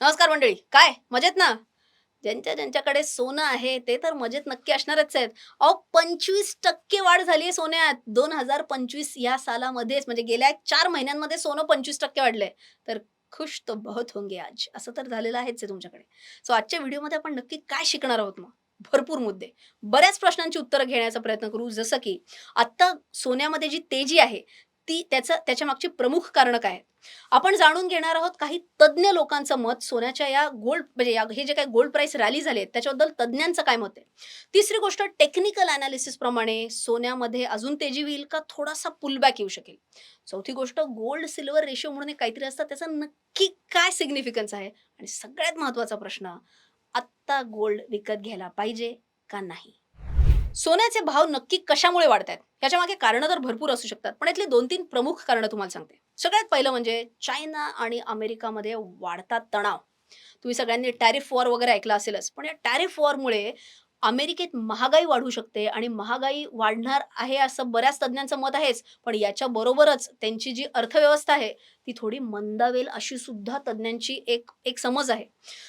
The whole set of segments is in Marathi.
नमस्कार मंडळी. काय? मजेत ना? ज्यांच्या ज्यांच्याकडे सोनं आहे ते तर मजेत नक्की असणारच आहेत. अहो पंचवीस टक्के वाढ झाली आहे सोन्यात. दोन हजार पंचवीस या सालामध्येच म्हणजे गेल्या चार महिन्यांमध्ये सोनं पंचवीस टक्के वाढलंय. तर खुश तो बहुत होंगे आज. असं तर झालेलं आहेच आहे तुमच्याकडे. सो आजच्या व्हिडिओमध्ये आपण नक्की काय शिकणार आहोत मग? भरपूर मुद्दे. बऱ्याच प्रश्नांची उत्तरं घेण्याचा प्रयत्न करू. जसं की आत्ता सोन्यामध्ये जी तेजी आहे ती त्याचं त्याच्या मागची प्रमुख कारणं काय? आपण जाणून घेणार आहोत काही तज्ज्ञ लोकांचं मत. सोन्याच्या या गोल्ड म्हणजे हे जे काही गोल्ड प्राइस रॅली झाले आहेत त्याच्याबद्दल तज्ज्ञांचं काय मत आहे? तिसरी गोष्ट टेक्निकल अनालिसिस प्रमाणे सोन्यामध्ये अजून तेजी होईल का थोडासा पुलबॅक येऊ शकेल? चौथी गोष्ट गोल्ड सिल्वर रेशो म्हणून एक काहीतरी असतं त्याचा नक्की काय सिग्निफिकन्स आहे? आणि सगळ्यात महत्त्वाचा प्रश्न आत्ता गोल्ड विकत घ्यायला पाहिजे का नाही? सोन्याचे भाव नक्की कशामुळे वाढत आहेत याच्या मागे कारणं तर भरपूर असू शकतात पण यातली दोन तीन प्रमुख कारणं तुम्हाला सांगते. सगळ्यात पहिलं म्हणजे चायना आणि अमेरिकामध्ये वाढता तणाव. तुम्ही सगळ्यांनी टॅरिफ वॉर वगैरे ऐकलं असेलच पण या टॅरिफ वॉरमुळे अमेरिकेत महागाई वाढू शकते आणि महागाई वाढणार आहे असं बऱ्याच तज्ज्ञांचं मत आहेच पण याच्या बरोबरच त्यांची जी अर्थव्यवस्था आहे ती थोडी मंदावेल अशी सुद्धा तज्ज्ञांची एक एक समज आहे.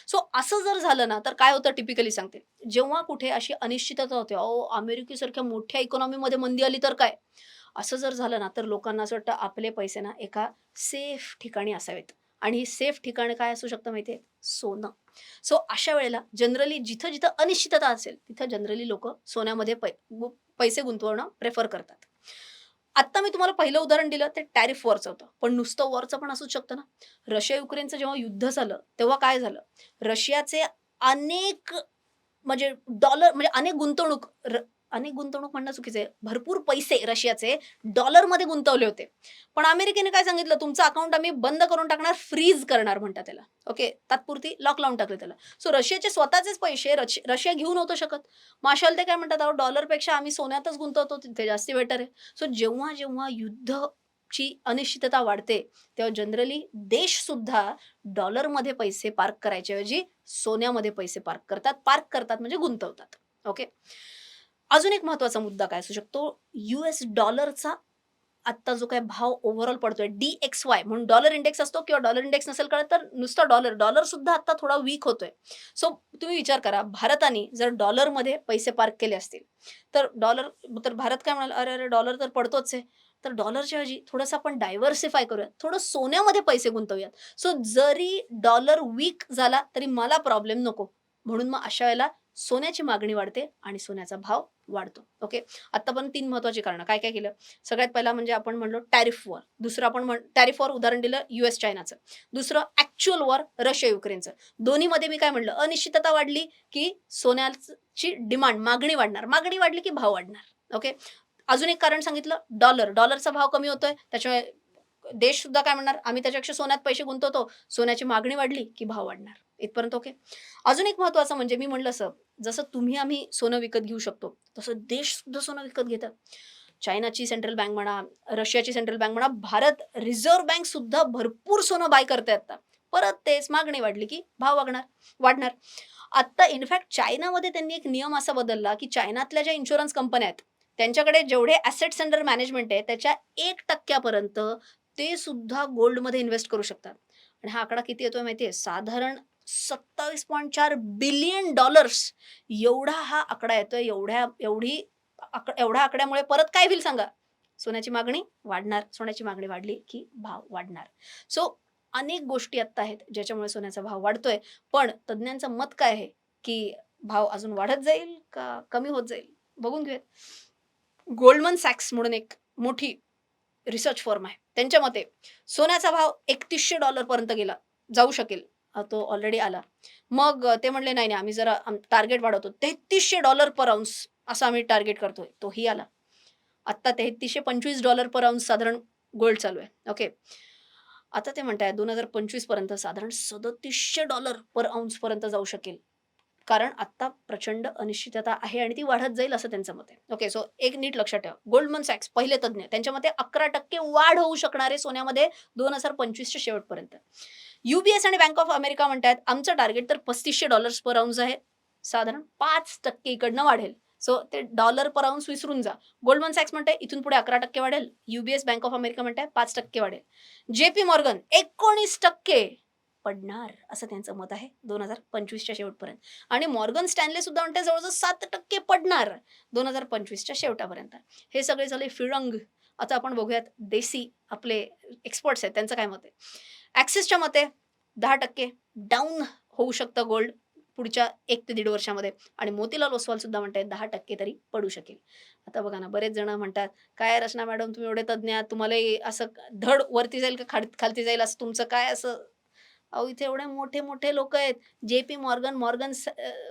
सो असं जर झालं ना तर काय होतं टिपिकली सांगते. जेव्हा कुठे अशी अनिश्चितता होते अहो अमेरिकेसारख्या मोठ्या इकॉनॉमीमध्ये मंदी आली तर काय? असं जर झालं ना तर लोकांना असं वाटतं आपले पैसे ना एका सेफ ठिकाणी असावेत. आणि सेफ ठिकाण काय असू शकतं माहितीये? सोनं. सो अशा वेळेला जनरली जिथं जिथं अनिश्चितता असेल तिथं जनरली लोक सोन्यामध्ये पै पैसे गुंतवणं प्रेफर करतात. आत्ता मी तुम्हाला पहिलं उदाहरण दिलं ते टॅरिफ वॉरचं होतं. पण नुसतं वॉरचं पण असूच शकतं ना. रशिया युक्रेनचं जेव्हा युद्ध झालं तेव्हा काय झालं? रशियाचे अनेक म्हणजे डॉलर म्हणजे अनेक गुंतवणूक र- अनेक गुंतवणूक म्हणणं चुकीचं आहे. भरपूर पैसे रशियाचे डॉलरमध्ये गुंतवले होते. पण अमेरिकेने काय सांगितलं? तुमचं अकाउंट आम्ही बंद करून टाकणार फ्रीज करणार म्हणतात त्याला. ओके? तात्पुरती लॉक लावून टाकले त्याला. सो रशियाचे स्वतःचेच पैसे रश- रशिया घेऊ नव्हतं शकत. माशाल ते काय म्हणतात अहो डॉलरपेक्षा आम्ही सोन्यातच गुंतवतो तिथे जास्ती बेटर आहे. सो जेव्हा जेव्हा युद्ध ची अनिश्चितता वाढते तेव्हा जनरली देश सुद्धा डॉलरमध्ये पैसे पार्क करायच्या ऐवजी सोन्यामध्ये पैसे पार्क करतात. पार्क करतात म्हणजे गुंतवतात. ओके? अजून एक महत्त्वाचा मुद्दा काय असू शकतो? युएस डॉलरचा आत्ता जो काय भाव ओव्हरऑल पडतोय डी एक्स वाय म्हणून डॉलर इंडेक्स असतो किंवा डॉलर इंडेक्स नसेल कळत तर नुसता डॉलर डॉलर सुद्धा आता थोडा वीक होतोय. सो तुम्ही विचार करा भारताने जर डॉलरमध्ये पैसे पार्क केले असतील तर डॉलर तर भारत काय म्हणाल अरे अरे डॉलर तर पडतोच आहे. तर डॉलरच्या ऐवजी थोडंसं आपण डायव्हर्सिफाय करूयात. थोडं सोन्यामध्ये पैसे गुंतवूयात. सो जरी डॉलर वीक झाला तरी मला प्रॉब्लेम नको. म्हणून मग अशा वेळेला सोन्याची मागणी वाढते आणि सोन्याचा भाव वाढतो. ओके आतापर्यंत तीन महत्वाची कारणं. काय काय केलं? सगळ्यात पहिला म्हणजे आपण म्हणलो टॅरिफ वॉर दुसरं आपण म्हण टॅरिफ वॉर उदाहरण दिलं युएस चायनाचं दुसरं ऍक्च्युअल वॉर रशिया युक्रेनचं दोन्हीमध्ये मी काय म्हणलं अनिश्चितता वाढली की सोन्याची डिमांड मागणी वाढणार. मागणी वाढली की भाव वाढणार. ओके अजून एक कारण सांगितलं डॉलर डॉलरचा भाव कमी होतोय. त्याच्यामुळे देश सुद्धा काय म्हणणार? आम्ही त्याच्यापेक्षा सोन्यात पैसे गुंतवतो. सोन्याची मागणी वाढली की भाव वाढणार. इथपर्यंत ओके अजून एक महत्वाचं म्हणजे मी म्हणलं असं जसं तुम्ही आम्ही सोनं विकत घेऊ शकतो तसं देश सुद्धा सोनं विकत घेतात चायनाची सेंट्रल बँक म्हणा रशियाची सेंट्रल बँक म्हणा भारत रिझर्व्ह बँक सुद्धा भरपूर सोनं बाय करते आता. परत तेच मागणी वाढली की भाव वागणार वाढणार. आत्ता इनफॅक्ट चायनामध्ये त्यांनी एक नियम असा बदलला की चायनातल्या ज्या इन्शुरन्स कंपन्या आहेत त्यांच्याकडे जेवढे ॲसेट्स अंडर मॅनेजमेंट आहे त्याच्या एक टक्क्यापर्यंत ते सुद्धा गोल्डमध्ये इन्व्हेस्ट करू शकतात. आणि हा आकडा किती येतोय माहिती आहे साधारण सत्तावीस पॉईंट चार बिलियन डॉलर्स. एवढा हा आकडा येतोय एवढ्या एवढी एवढ्या आकड्यामुळे परत काय होईल सांगा? सोन्याची मागणी वाढणार सोन्याची मागणी वाढली की भाव वाढणार. सो अनेक गोष्टी आत्ता आहेत ज्याच्यामुळे सोन्याचा भाव वाढतोय. पण तज्ज्ञांचं मत काय आहे? की भाव अजून वाढत जाईल का कमी होत जाईल? बघून घेऊयात. गोल्डमन सॅक्स म्हणून एक मोठी रिसर्च फर्म आहे. त्यांच्या मते सोन्याचा भाव एकतीसशे डॉलरपर्यंत गेला. जाऊ शकेल. तो ऑलरेडी आला. मग ते म्हणले नाही नाही आम्ही जरा टार्गेट वाढवतो. तेहतीसशे डॉलर पर आउन्स असं आम्ही टार्गेट करतोय. तोही आला. आत्ता तेहतीसशे पंचवीस डॉलर पर आउन्स साधारण गोल्ड चालू आहे. ओके आता ते म्हणताय दोन हजार पंचवीसपर्यंत साधारण सदतीसशे डॉलर पर आउन्स पर्यंत जाऊ शकेल. कारण आत्ता प्रचंड अनिश्चितता आहे आणि ती वाढत जाईल असं त्यांचं मत आहे. ओके सो एक नीट लक्षात ठेवा. गोल्डमन सॅक्स पहिले तज्ज्ञ त्यांच्या मते अकरा टक्के वाढ होऊ शकणारे सोन्यामध्ये दोन हजार पंचवीसच्या शेवटपर्यंत. युबीएस आणि बँक ऑफ अमेरिका म्हणतात आमचं टार्गेट तर पस्तीसशे डॉलर्स पर आउन्स आहे. साधारण पाच टक्के इकडनं वाढेल. सो ते डॉलर पर आउन्स विसरून जा. गोल्डमन सॅक्स म्हणते इथून पुढे अकरा टक्के वाढेल. युबीएस बँक ऑफ अमेरिका म्हणते पाच टक्के वाढेल. जेपी मॉर्गन एकोणीस टक्के पडणार असं त्यांचं मत आहे दोन हजार पंचवीसच्या शेवटपर्यंत. आणि मॉर्गन स्टॅनले सुद्धा म्हणते जवळजवळ सात टक्के पडणार दोन हजार पंचवीसच्या शेवटापर्यंत. हे सगळे झाले फिरंग. आता आपण बघूयात देसी आपले एक्सपर्ट्स आहेत त्यांचं काय मत आहे? ॲक्सिसच्या मते दहा टक्के डाऊन होऊ शकतं गोल्ड पुढच्या एक ते दीड वर्षामध्ये. आणि मोतीलाल ओसवाल सुद्धा म्हणते दहा टक्के तरी पडू शकेल. आता बघा ना बरेच जण म्हणतात काय रचना मॅडम तुम्ही एवढे तज्ज्ञ आहात तुम्हाला असं धड वरती जाईल का खाड खालती जाईल असं तुमचं काय असं? अहो इथे एवढे मोठे मोठे लोक आहेत. जे पी मॉर्गन मॉर्गन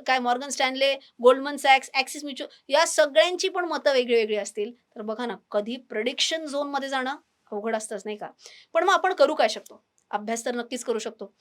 काय मॉर्गन स्टॅनले गोल्डमन सॅक्स ॲक्सिस म्युच्युअल या सगळ्यांची पण मतं वेगळी वेगळी असतील. तर बघा ना कधी प्रेडिक्शन झोनमध्ये जाणं अवघड असतंच नाही का? पण मग आपण करू काय शकतो? अभ्यास तर नक्कीच करू शकतो.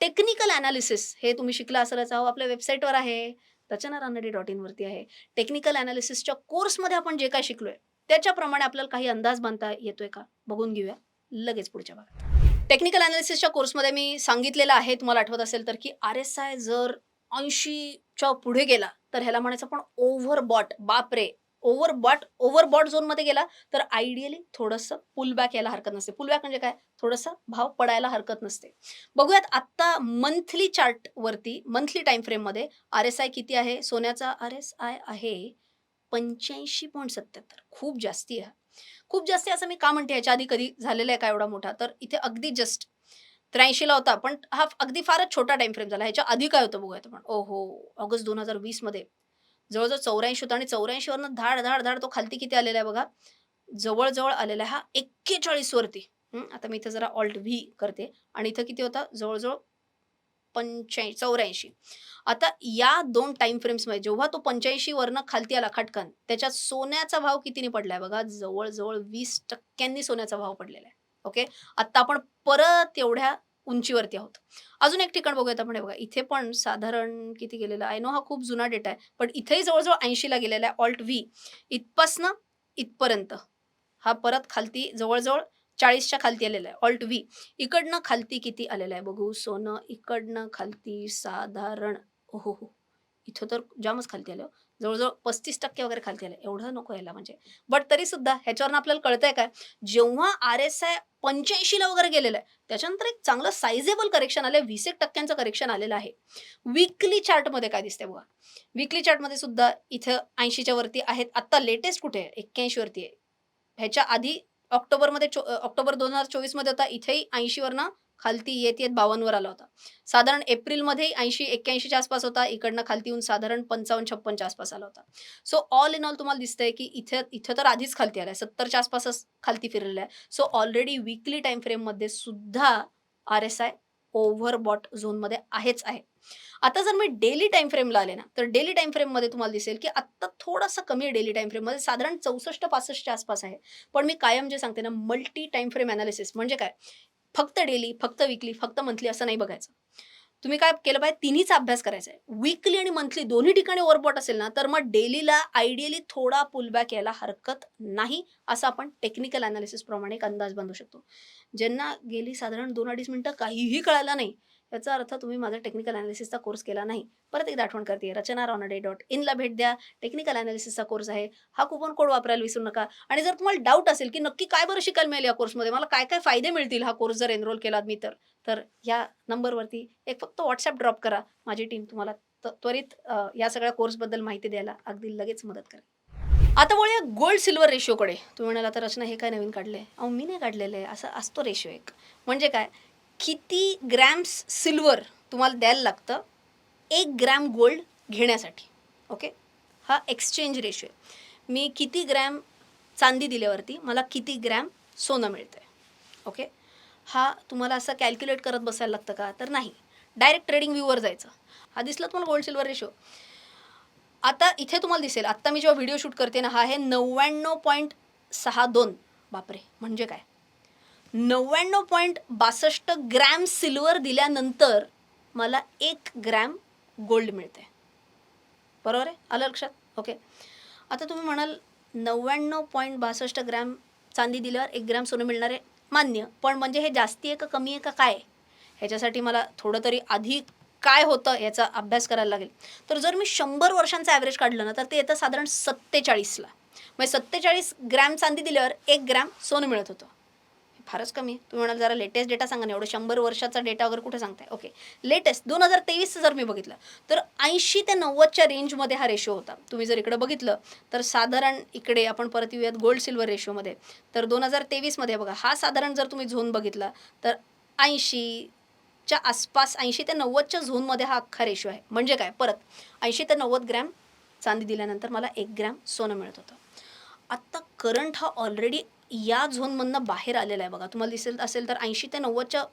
टेक्निकल अनालिसिस हे तुम्ही शिकला असेलच अहो आपल्या वेबसाईटवर आहे. रचना रानडे डॉट इनवरती आहे. टेक्निकल अनालिसिसच्या कोर्समध्ये आपण जे काय शिकलोय त्याच्याप्रमाणे आपल्याला काही अंदाज बांधता येतोय का? बघून घेऊया. लगेच पुढच्या भागात. टेक्निकल अनालिसिसच्या कोर्समध्ये मी सांगितलेलं आहे तुम्हाला आठवत असेल तर की आर एस आय जर ऐंशीच्या पुढे गेला तर ह्याला म्हणायचं पण ओव्हर बॉट बापरे! ओव्हर बॉट ओव्हर बॉट झोनमध्ये गेला तर आयडियली थोडंसं पुलबॅक यायला हरकत नसते. पुलबॅक म्हणजे काय? थोडासा भाव पडायला हरकत नसते. बघूयात आत्ता मंथली चार्ट वरती मंथली टाइम फ्रेममध्ये आर एस आय किती आहे? सोन्याचा आर एस आय आहे पंच्याऐंशी पॉईंट सत्याहत्तर. खूप जास्ती आहे. खूप जास्ती असं मी का म्हणते? याच्या आधी कधी झालेला आहे का एवढा मोठा? तर इथे अगदी जस्ट त्र्याऐंशीला होता पण हा अगदी फारच छोटा टाइम फ्रेम झाला. ह्याच्या आधी काय होतं बघूयात आपण. ओहो ऑगस्ट दोन हजार वीसमध्ये. जवळजवळ चौऱ्याऐंशी होता आणि चौऱ्याऐंशीवरनं धाड धाड धाड तो खालती किती आलेला आहे बघा? जवळजवळ आलेला आहे हा एक्केचाळीस वरती. आता मी इथं जरा ऑल्ट व्ही करते. आणि इथं किती होता? जवळजवळ पंच्याऐंशी चौऱ्याऐंशी. आता या दोन टाइम फ्रेम्समध्ये जेव्हा तो पंच्याऐंशी वरनं खालती आला खटकन त्याच्यात सोन्याचा भाव कितीने पडलाय बघा? जवळजवळ वीस टक्क्यांनी सोन्याचा भाव पडलेला आहे. ओके? आता आपण परत एवढ्या उंचीवरती आहोत. अजून एक ठिकाण बघूयात आपण. हे बघा इथे पण साधारण किती गेलेला आय नो हा खूप जुना डेटा आहे पण इथेही जवळजवळ ऐंशीला गेलेला आहे ऑल्ट व्ही इथपासनं इथपर्यंत. हा परत खालती जवळजवळ चाळीसच्या खालती आलेलं आहे. ऑल्ट व्ही इकडनं खालती किती आलेलं आहे? बघू सोनं इकडनं खालती साधारण हो हो. इथं तर जामच खालती आलं. जवळजवळ पस्तीस टक्के वगैरे खालती आलं. एवढं नको यायला म्हणजे. बट तरी सुद्धा ह्याच्यावरनं आपल्याला कळतंय काय? जेव्हा आर एस आय पंच्याऐंशीला वगैरे गेलेलं आहे त्याच्यानंतर एक चांगलं सायझेबल करेक्शन आलं वीस एक टक्क्यांचं करेक्शन आलेलं आहे. विकली चार्टमध्ये काय दिसतंय बघा? विकली चार्टमध्ये सुद्धा इथं ऐंशीच्या वरती आहेत. आत्ता लेटेस्ट कुठे आहे? एक्क्याऐंशी वरती आहे. ह्याच्या आधी ऑक्टोबरमध्ये चो ऑक्टोबर दोन हजार चोवीसमध्ये होता. इथेही ऐंशीवरनं खालती येत येत बावन्नवर आला होता. साधारण एप्रिलमध्ये ऐंशी एक्क्याऐंशीच्या आसपास होता. इकडनं खालती येऊन साधारण पंचावन्न छप्पनच्या आसपास आला होता. सो ऑल इन ऑल तुम्हाला दिसतंय की इथे इथं तर आधीच खालती आलाय. सत्तरच्या आसपासच खालती फिरलेला आहे सो ऑलरेडी विकली टाइम फ्रेममध्ये सुद्धा आर एस आय ओव्हरबॉट झोनमध्ये आहेच आहे. आता जर मी डेली टाइम फ्रेमला आले ना तर डेली टाइम फ्रेममध्ये तुम्हाला दिसेल की आत्ता थोडासा कमी आहे डेली टाइम फ्रेममध्ये साधारण चौसष्ट पासष्टच्या आसपास आहे. पण मी कायम जे सांगते ना मल्टी टाइम फ्रेम अनालिसिस म्हणजे काय? फक्त डेली फक्त विकली फक्त मंथली असं नाही बघायचं. तुम्ही काय केलं पाहिजे? तिन्हीचा अभ्यास करायचा आहे. विकली आणि मंथली दोन्ही ठिकाणी ओव्हरबॉट असेल ना तर मग डेलीला आयडियली थोडा पुलबॅक यायला हरकत नाही असं आपण टेक्निकल अनालिसिस प्रमाणे एक अंदाज बांधू शकतो. ज्यांना गेली साधारण दोन अडीच मिनिटं काहीही कळायला नाही याचा अर्थ तुम्ही माझा टेक्निकल अनालिसिसचा कोर्स केला नाही. परत एकदा आठवण करते रचना रॉनडे डॉट इनला भेट द्या. टेक्निकल अनालिसिसचा कोर्स आहे. हा कुपन कोड वापरायला विसरू नका. आणि जर तुम्हाला डाऊट असेल की नक्की काय बरं शिकायला मिळेल या कोर्समध्ये मला काय काय फायदे मिळतील हा कोर्स जर एनरोल केला मी तर तर या नंबरवरती एक फक्त व्हॉट्सअप ड्रॉप करा. माझी टीम तुम्हाला त- त्वरित या सगळ्या कोर्सबद्दल माहिती द्यायला अगदी लगेच मदत करेल. आता वळूया गोल्ड सिल्वर रेशिओकडे तुम्ही म्हणाला तर रचना हे काय नवीन काढले अहो मी नाही काढलेलं आहे असं असतो रेशिओ एक. म्हणजे काय? किती ग्रॅम्स सिल्वर तुम्हाला द्यायला लागतं? एक ग्रॅम गोल्ड घेण्यासाठी. ओके? हा एक्सचेंज रेशो आहे. मी किती ग्रॅम चांदी दिल्यावरती मला किती ग्रॅम सोनं मिळतं आहे ओके? हा तुम्हाला असं कॅल्क्युलेट करत बसायला लागतं का? तर नाही. डायरेक्ट ट्रेडिंग व्ह्यूवर जायचं. हा दिसला तुम्हाला गोल्ड सिल्वर रेशो आता इथे तुम्हाला दिसेल. आत्ता मी जेव्हा व्हिडिओ शूट करते ना हा आहे नव्याण्णव पॉईंट सहा दोन. बापरे. म्हणजे काय? नव्याण्णव पॉईंट बासष्ट ग्रॅम सिल्वर दिल्यानंतर मला एक ग्रॅम गोल्ड मिळते बरोबर आहे? आलं लक्षात? ओके. आता तुम्ही म्हणाल नव्याण्णव पॉईंट बासष्ट ग्रॅम चांदी दिल्यावर एक ग्रॅम सोनं मिळणार आहे मान्य पण म्हणजे हे जास्ती आहे का कमी आहे का काय? ह्याच्यासाठी मला थोडं तरी आधी काय होतं याचा अभ्यास करायला लागेल. तर जर मी शंभर वर्षांचं ॲव्हरेज काढलं ना तर ते येतं साधारण सत्तेचाळीसला. म्हणजे सत्तेचाळीस ग्रॅम चांदी दिल्यावर एक ग्रॅम सोनं मिळत होतं. फारच कमी. तुम्ही म्हणाल जरा लेटेस्ट डेटा सांगा ना एवढं शंभर वर्षाचा डेटा वगैरे कुठे सांगताय? ओके लेटेस्ट दोन हजार तेवीसचं जर मी बघितलं तर ऐंशी ते नव्वदच्या रेंजमध्ये हा रेशो होता. तुम्ही जर इकडं बघितलं तर साधारण इकडे आपण परत येऊयात गोल्ड सिल्वर रेशोमध्ये तर दोन हजार तेवीसमध्ये बघा हा साधारण जर तुम्ही झोन बघितला तर ऐंशीच्या आसपास ऐंशी ते नव्वदच्या झोनमध्ये हा अख्खा रेशो आहे. म्हणजे काय? परत ऐंशी ते नव्वद ग्रॅम चांदी दिल्यानंतर मला एक ग्रॅम सोनं मिळत होतं. करंट हा ऑलरेडी या झोनमधनं बाहेर आलेला आहे बघा. तुम्हाला दिसेल असेल तर ऐंशी ते नव्वदच्या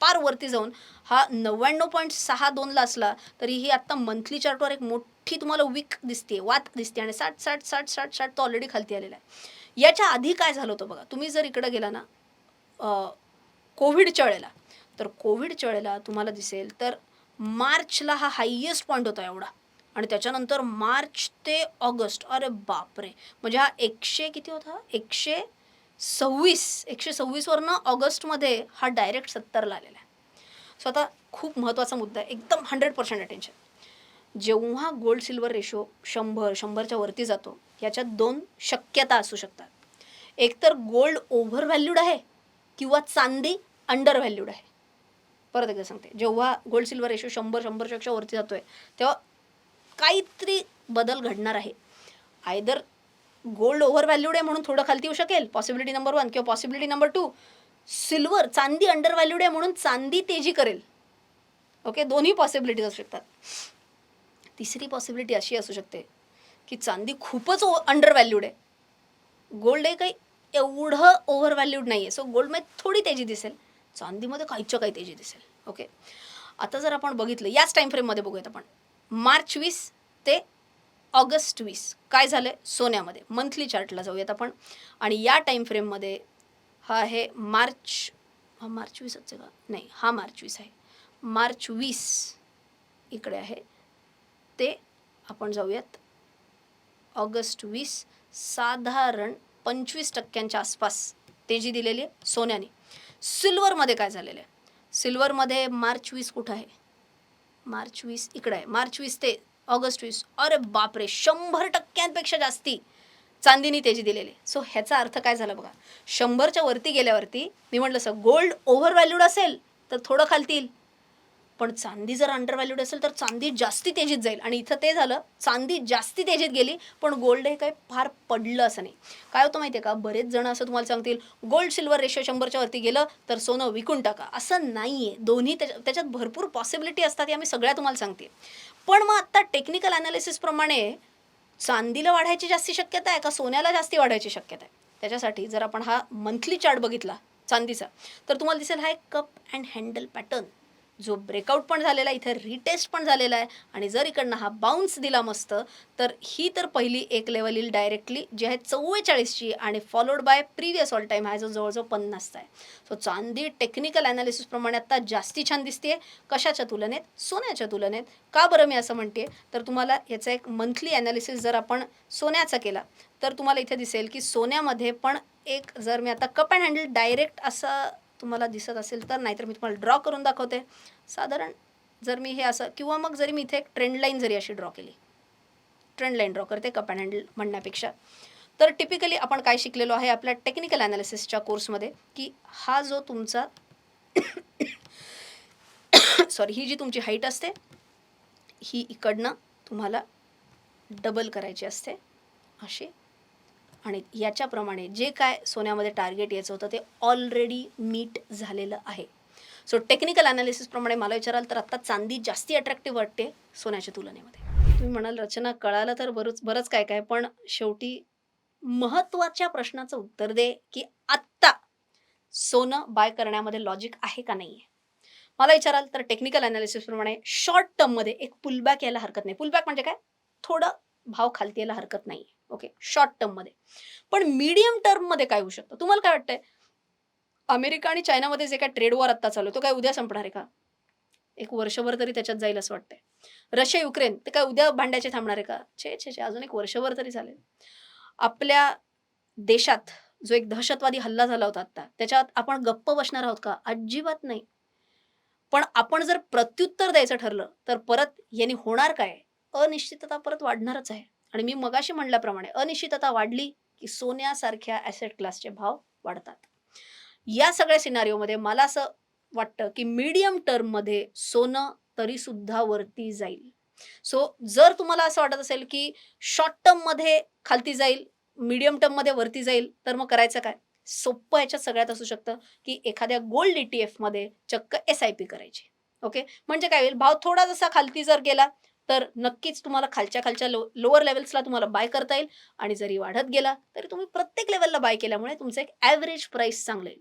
पार वरती जाऊन हा नव्याण्णव पॉईंट सहा दोनला असला तरीही आत्ता मंथली चार्टवर एक मोठी तुम्हाला वीक दिसते वात दिसते आणि साठ साठ साठ साठ साठ तो ऑलरेडी खालती आलेला आहे. याच्या आधी काय झालं होतं बघा? तुम्ही जर इकडं गेला ना कोविडच्या वेळेला तर कोविडच्या वेळेला तुम्हाला दिसेल तर मार्चला हा हायेस्ट पॉईंट होता एवढा. आणि त्याच्यानंतर मार्च ते ऑगस्ट. अरे बापरे. म्हणजे हा एकशे किती होता? एकशे सव्वीस. एकशे सव्वीसवरनं ऑगस्टमध्ये हा डायरेक्ट सत्तरला आलेला आहे. सो आता खूप महत्त्वाचा मुद्दा आहे. एकदम हंड्रेड पर्सेंट अटेन्शन जेव्हा गोल्ड सिल्वर रेशो शंभर शंभरच्या वरती जातो याच्यात दोन शक्यता असू शकतात. एकतर गोल्ड ओव्हर व्हॅल्यूड आहे किंवा चांदी अंडर व्हॅल्यूड आहे. परत एकदा सांगते. जेव्हा गोल्ड सिल्वर रेशो शंभर शंभरपेक्षा वरती जातोय तेव्हा काहीतरी बदल घडणार आहे. आयदर गोल्ड ओव्हर व्हॅल्यूड आहे म्हणून थोडं खालती येऊ शकेल पॉसिबिलिटी नंबर वन किंवा पॉसिबिलिटी नंबर टू सिल्वर चांदी अंडर व्हॅल्यूड आहे म्हणून चांदी तेजी करेल. ओके दोन्ही पॉसिबिलिटीज असू शकतात. तिसरी पॉसिबिलिटी अशी असू शकते की चांदी खूपच अंडर व्हॅल्यूड आहे. गोल्ड हे काही एवढं ओव्हर व्हॅल्यूड नाही आहे सो गोल्डमध्ये थोडी तेजी दिसेल. चांदीमध्ये काहीच्या काही तेजी दिसेल. ओके आता जर आपण बघितलं याच टाईम फ्रेममध्ये बघूयात आपण. मार्च वीस ते ऑगस्ट वीस. काय झालं आहे सोन्यामध्ये. मंथली चार्टला जाऊयात आपण. आणि या टाईम फ्रेममध्ये हा आहे मार्च हा मार्च वीसच आहे का? नाही हा मार्च वीस आहे. मार्च वीस इकडे आहे. ते आपण जाऊयात. ऑगस्ट वीस साधारण पंचवीस टक्क्यांच्या आसपास तेजी दिलेली आहे सोन्याने. सिल्वरमध्ये काय झालेलं आहे? सिल्वरमध्ये मार्च वीस कुठं आहे? मार्च वीस इकडं आहे. मार्च वीस ते ऑगस्ट वीस. अरे बापरे शंभर टक्क्यांपेक्षा जास्ती चांदीनी तेजी दिलेले. सो ह्याचा अर्थ काय झाला बघा? शंभरच्या वरती गेल्यावरती मी म्हटलं असं गोल्ड ओव्हर व्हॅल्यूड असेल तर थोडं खालतील. पण चांदी जर अंडर व्हॅल्यूड असेल तर चांदी जास्ती तेजीत जाईल. आणि इथं ते झालं चांदी जास्ती तेजीत गेली पण गोल्ड हे काही फार पडलं असं नाही. काय होतं माहिती आहे का? बरेच जण असं तुम्हाला सांगतील गोल्ड सिल्वर रेशो शंभरच्या वरती गेलं तर सोनं विकून टाका. असं नाही आहे दोन्ही त्याच्या त्याच्यात भरपूर पॉसिबिलिटी असतात हे आम्ही सगळ्या तुम्हाला सांगते. पण मग आत्ता टेक्निकल अनालिसिसप्रमाणे चांदीला वाढायची जास्ती शक्यता आहे का सोन्याला जास्ती वाढायची शक्यता आहे? त्याच्यासाठी जर आपण हा मंथली चार्ट बघितला चांदीचा तर तुम्हाला दिसेल हा एक कप अँड हँडल पॅटर्न जो ब्रेकआउट पण झालेला आहे इथे रिटेस्ट पण झालेला आहे. आणि जर इकडनं हा बाउन्स दिला मस्त तर ही तर पहिली एक लेवल येईल डायरेक्टली जी आहे चव्वेचाळीसची आणि followed by previous all time हा जो जवळजवळ पन्नासचा आहे. सो चांदी टेक्निकल अनालिसिसप्रमाणे आत्ता जास्ती छान दिसते कशाच्या तुलनेत? सोन्याच्या तुलनेत. का बरं मी असं म्हणते तर तुम्हाला याचा एक मंथली ॲनालिसिस जर आपण सोन्याचा केला तर तुम्हाला इथे दिसेल की सोन्यामध्ये पण एक जर मी आता कप अँड हँडल डायरेक्ट असं तुम्हाला दिसत असेल तर नाहीतर मी तुम्हाला ड्रॉ करून दाखवते. साधारण जर मी हे असं किंवा मग जरी मी इथे एक ट्रेंड लाईन जरी अशी ड्रॉ केली ट्रेंड लाईन ड्रॉ करते कप अँड हँडल म्हणण्यापेक्षा तर टिपिकली आपण काय शिकलेलो आहे आपल्या टेक्निकल ॲनालिसिसच्या कोर्समध्ये की हा जो तुमचा सॉरी ही जी तुमची हाईट असते ही इकडनं तुम्हाला डबल करायची असते अशी आणि याच्याप्रमाणे जे काय सोन्यामध्ये टार्गेट यायचं होतं ते ऑलरेडी मीट झालेलं आहे. सो टेक्निकल अनालिसिसप्रमाणे मला विचाराल तर आत्ता चांदी जास्ती अट्रॅक्टिव्ह वाटते सोन्याच्या तुलनेमध्ये. तुम्ही म्हणाल रचना कळालं तर बरंच बरंच काय काय पण शेवटी महत्त्वाच्या प्रश्नाचं उत्तर दे की आत्ता सोनं बाय करण्यामध्ये लॉजिक आहे का नाही आहे मला विचाराल तर टेक्निकल अनालिसिसप्रमाणे शॉर्ट टर्ममध्ये एक पुलबॅक यायला हरकत नाही. पुलबॅक म्हणजे काय? थोडं भाव खालती यायला हरकत नाही ओके शॉर्ट टर्ममध्ये. पण मीडियम टर्ममध्ये काय होऊ शकतं? तुम्हाला काय वाटतंय? अमेरिका आणि चायनामध्ये जे काय ट्रेड वॉर आता चालू तो काय उद्या संपणार आहे का? एक वर्षभर तरी त्याच्यात जाईल असं वाटतंय. रशिया युक्रेन ते काय उद्या भांड्याचे थांबणार आहे का? छे छे छे अजून एक वर्षभर तरी चालेल. आपल्या देशात जो एक दहशतवादी हल्ला झाला होता आता त्याच्यात आपण गप्प बसणार आहोत का? अजिबात नाही. पण आपण जर प्रत्युत्तर द्यायचं ठरलं तर परत यांनी होणार काय? अनिश्चितता परत वाढणारच आहे. आणि मी मगाशी म्हणल्याप्रमाणे अनिश्चितता वाढली की सोन्यासारख्या ॲसेट क्लासचे भाव वाढतात. या सगळ्या सिनारिओमध्ये मला असं वाटतं की मीडियम टर्ममध्ये सोनं तरीसुद्धा वरती जाईल. सो जर तुम्हाला असं वाटत असेल की शॉर्ट टर्ममध्ये खालती जाईल मीडियम टर्ममध्ये वरती जाईल तर मग करायचं काय? सोपं ह्याच्यात सगळ्यात असू शकतं की एखाद्या गोल्ड ई टी एफमध्ये चक्क एस आय पी करायची. ओके म्हणजे काय होईल? भाव थोडा जसा खालती जर गेला तर नक्कीच तुम्हाला खालच्या खालच्या लो लोअर लेवल्सला तुम्हाला बाय करता येईल. आणि जरी वाढत गेला तरी तुम्ही प्रत्येक लेवलला बाय केल्यामुळे तुमचं एक ॲव्हरेज प्राईस चांगलं येईल.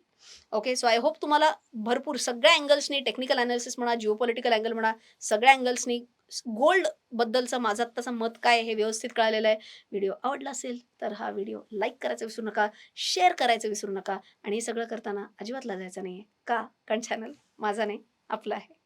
ओके सो आय होप तुम्हाला भरपूर सगळ्या अँगल्सनी टेक्निकल अनालिसिस म्हणा जिओपॉलिटिकल अँगल म्हणा सगळ्या अँगल्सनी गोल्ड बद्दलचं माझं आत्ताचं मत काय हे व्यवस्थित कळालेलं आहे. व्हिडिओ आवडला असेल तर हा व्हिडिओ लाईक करायचा विसरू नका शेअर करायचं विसरू नका. आणि हे सगळं करताना अजिबात लाजायचं नाही आहे का? कारण चॅनल माझा नाही आपला आहे.